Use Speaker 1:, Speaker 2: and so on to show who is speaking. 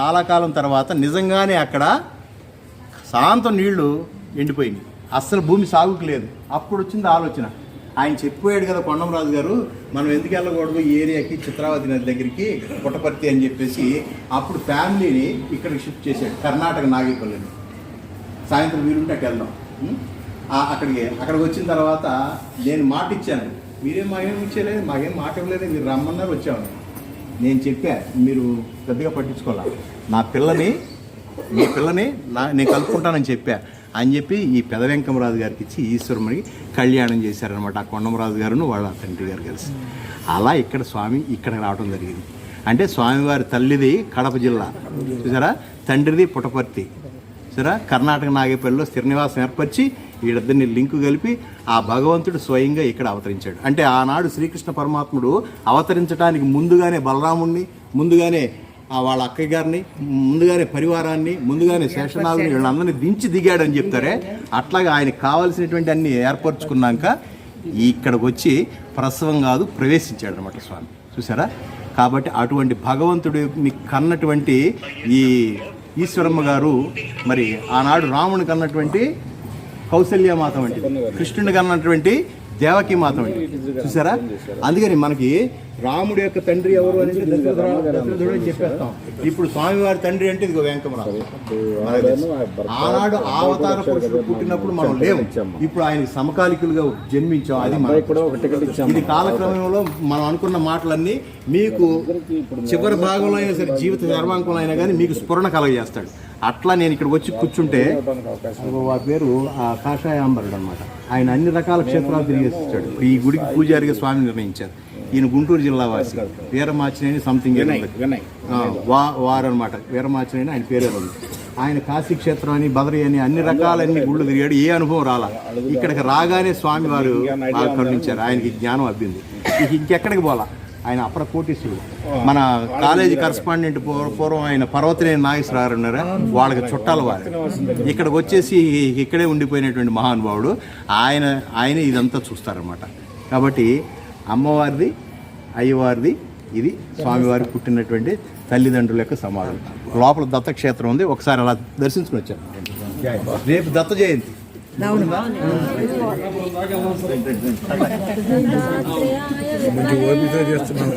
Speaker 1: చాలా కాలం తర్వాత నిజంగానే అక్కడ శాంతం నీళ్ళు ఎండిపోయినాయి. అస్సలు భూమి సాగుకు లేదు. అప్పుడు వచ్చింది ఆలోచన. ఆయన చెప్పిపోయాడు కదా కొండంరాజు గారు మనం ఎందుకు వెళ్ళకూడదు? ఈ ఏరియాకి చిత్రావతి నది దగ్గరికి పుట్టపర్తి అని చెప్పేసి అప్పుడు ఫ్యామిలీని ఇక్కడికి షిఫ్ట్ చేశాడు కర్ణాటక నాగేపల్లిని. సాయంత్రం వీరుంటే అక్కడ వెళ్దాం. అక్కడికి అక్కడికి వచ్చిన తర్వాత నేను మాట ఇచ్చాను మీరేం మాకేం ఇచ్చేయలేదు? మాకేం మాట ఇవ్వలేదు మీరు రమ్మన్నారు వచ్చాము. నేను చెప్పా మీరు పెద్దగా పట్టించుకోవాలి? నా పిల్లని మీ పిల్లని నా నేను కలుపుకుంటానని చెప్పా. అని చెప్పి ఈ పెద వెంకమరాజు గారికి ఇచ్చి ఈశ్వరుమణికి కళ్యాణం చేశారనమాట ఆ కొండమరాజు గారును వాళ్ళ తండ్రి గారు కలిసి. అలా ఇక్కడ స్వామి ఇక్కడ రావడం జరిగింది. అంటే స్వామివారి తల్లిది కడప జిల్లా. చూసారా? తండ్రిది పుటపర్తి సరే కర్ణాటక నాగేపల్లిలో స్థిర నివాసం ఏర్పరిచి వీళ్ళిద్దరిని లింకు కలిపి ఆ భగవంతుడు స్వయంగా ఇక్కడ అవతరించాడు. అంటే ఆనాడు శ్రీకృష్ణ పరమాత్ముడు అవతరించడానికి ముందుగానే బలరాముణ్ణి ముందుగానే ఆ వాళ్ళ అక్కయ్య గారిని ముందుగానే పరివారాన్ని ముందుగానే శేషనాగుని వీళ్ళందరినీ దించి దిగాడని చెప్తారే. అట్లాగే ఆయనకు కావాల్సినటువంటి అన్ని ఏర్పరచుకున్నాక ఇక్కడికి వచ్చి ప్రసవం కాదు ప్రవేశించాడు అనమాట స్వామి. చూసారా? కాబట్టి అటువంటి భగవంతుడు మీకు కన్నటువంటి ఈ ఈశ్వరమ్మ గారు మరి ఆనాడు రాముని కన్నటువంటి కౌశల్యమాత వంటిది. కృష్ణుని కన్నటువంటి దేవకి మాతం వంటిది చూసారా? అందుకని మనకి రాముడి యొక్క తండ్రి ఎవరు అనేది దశరథుడు అని చెప్పేస్తాం. ఇప్పుడు స్వామివారి తండ్రి అంటే ఇదిగో వెంకమరావు మనకు ఆనాడు అవతార పురుషుడు పుట్టినప్పుడు మనం లేవు ఇప్పుడు ఆయన సమకాలికులుగా జన్మించాం. అది ఇది కాలక్రమంలో మనం అనుకున్న మాటలన్నీ మీకు చివరి భాగంలో అయినా సరే జీవిత సర్వాంకంలో అయినా కానీ మీకు స్ఫురణ కలగజేస్తాడు. అట్లా నేను ఇక్కడ వచ్చి కూర్చుంటే ఆ పేరు ఆ కాషాయాంబరుడు అనమాట ఆయన అన్ని రకాల క్షేత్రాలు తిరిగేస్తాడు ఈ గుడికి పూజారిగా స్వామి నిర్ణయించారు. ఈయన గుంటూరు జిల్లా వాసి. వీరమాచినేని సంథింగ్ వా వారు అనమాట. వీరమాచినేని ఆయన పేరే ఉంది. ఆయన కాశీ క్షేత్రం అని బదరి అని అన్ని రకాలన్ని గుళ్ళు తిరిగాడు. ఏ అనుభవం రాలా? ఇక్కడికి రాగానే స్వామి వారు బాగా కరుణించారు. ఆయనకి జ్ఞానం అబ్బింది. ఇక ఇంకెక్కడికి పోలా? ఆయన అపర కోటీశ్వరుడు మన కాలేజీ కరస్పాండెంట్ పూర్వ- ఆయన పర్వతనేని నాగేశ్వరరావు ఉన్నారా వాళ్ళకి చుట్టాలు వారు. ఇక్కడికి వచ్చేసి ఇక్కడే ఉండిపోయినటువంటి మహానుభావుడు. ఆయన ఆయన ఇదంతా చూస్తారనమాట కాబట్టి అమ్మవారిది అయ్యవారిది ఇది స్వామివారి పుట్టినటువంటి తల్లిదండ్రుల యొక్క సమాధులు. లోపల దత్తక్షేత్రం ఉంది. ఒకసారి అలా దర్శించుకుని వచ్చాను. రేపు దత్త జయంతి.
Speaker 2: మంచి ఓపిక చేస్తున్నాం